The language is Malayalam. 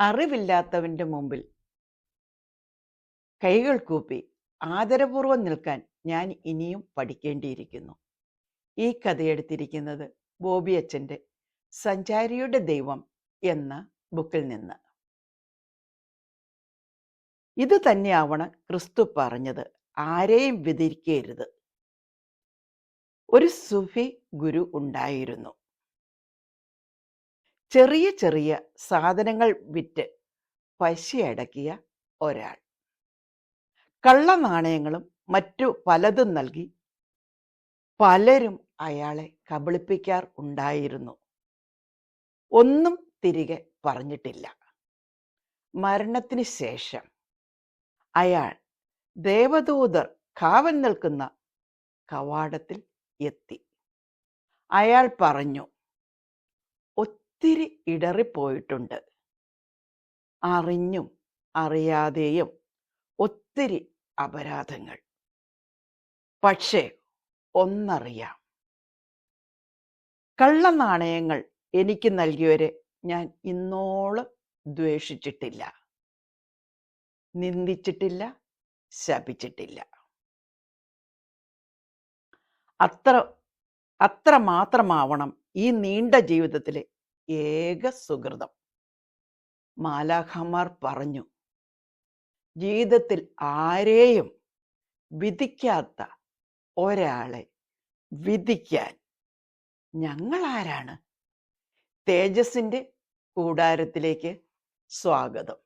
അറിവില്ലാത്തവന്റെ മുമ്പിൽ കൈകൾ കൂപ്പി ആദരപൂർവം നിൽക്കാൻ ഞാൻ ഇനിയും പഠിക്കേണ്ടിയിരിക്കുന്നു. ഈ കഥയെടുത്തിരിക്കുന്നത് ബോബി അച്ഛന്റെ സഞ്ചാരിയുടെ ദൈവം എന്ന ബുക്കിൽ നിന്ന്. ഇത് തന്നെയാവണം ക്രിസ്തു പറഞ്ഞത് ആരെയും വിതിരിക്കരുത് ഒരു സുഫി ഗുരു ഉണ്ടായിരുന്നു. ചെറിയ ചെറിയ സാധനങ്ങൾ വിറ്റ് പശയടക്കിയ ഒരാൾ. കള്ള നാണയങ്ങളും മറ്റു പലതും നൽകി പലരും അയാളെ കബളിപ്പിക്കാർ ഉണ്ടായിരുന്നു. ഒന്നും തിരികെ പറഞ്ഞിട്ടില്ല. മരണത്തിന് ശേഷം അയാൾ ദേവദൂതർ കാവൽ നിൽക്കുന്ന കവാടത്തിൽ എത്തി. അയാൾ പറഞ്ഞു ഒത്തിരി ഇടറിപ്പോയിട്ടുണ്ട്. അറിഞ്ഞും അറിയാതെയും ഒത്തിരി അപരാധങ്ങൾ. പക്ഷേ ഒന്നറിയാം. കള്ളനാണയങ്ങൾ എനിക്ക് നൽകിയവരെ ഞാൻ ഇന്നോളം ദ്വേഷിച്ചിട്ടില്ല. നിന്ദിച്ചിട്ടില്ല ശപിച്ചിട്ടില്ല. അത്ര അത്ര മാത്രമാവണം ഈ നീണ്ട ജീവിതത്തിലെ ഏക സുഹൃതം. മാലാഖമാർ പറഞ്ഞു ജീവിതത്തിൽ ആരെയും വിധിക്കാത്ത ഒരാളെ വിധിക്കാൻ ഞങ്ങൾ ആരാണ് തേജസിന്റെ കൂടാരത്തിലേക്ക് സ്വാഗതം.